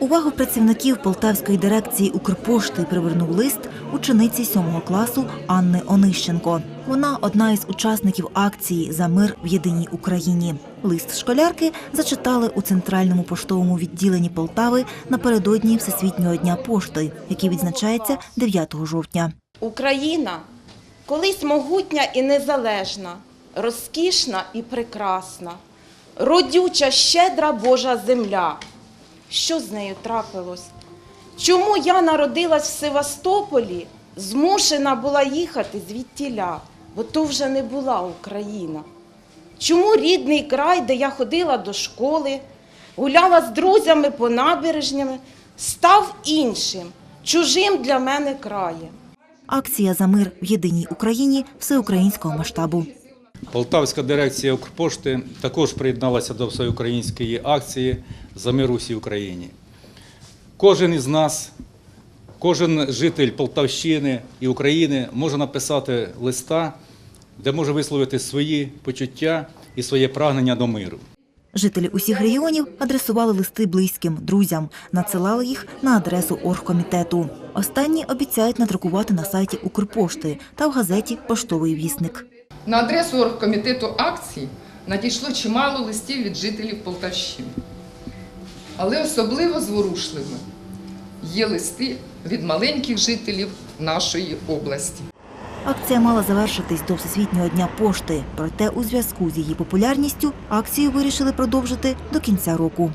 Увагу працівників полтавської дирекції Укрпошти привернув лист учениці сьомого класу Анни Онищенко. Вона одна із учасників акції за мир в єдиній Україні. Лист школярки зачитали у центральному поштовому відділенні Полтави напередодні Всесвітнього дня пошти, який відзначається 9 жовтня. Україна колись могутня і незалежна, розкішна і прекрасна, родюча, щедра Божа земля. Що з нею трапилось? Чому я народилась в Севастополі, змушена була їхати звідтіля, бо то вже не була Україна? Чому рідний край, де я ходила до школи, гуляла з друзями по набережнями, став іншим, чужим для мене краєм? Акція за мир в єдиній Україні всеукраїнського масштабу. Полтавська дирекція Укрпошти також приєдналася до всеукраїнської акції за мир у всій Україні. Кожен із нас, кожен житель Полтавщини і України може написати листа, де може висловити свої почуття і своє прагнення до миру. Жителі усіх регіонів адресували листи близьким, друзям, надсилали їх на адресу оргкомітету. Останні обіцяють надрукувати на сайті Укрпошти та в газеті Поштовий вісник. На адресу оргкомітету акцій надійшло чимало листів від жителів Полтавщини. Але особливо зворушливими є листи від маленьких жителів нашої області. Акція мала завершитись до Всесвітнього дня пошти. Проте у зв'язку з її популярністю акцію вирішили продовжити до кінця року.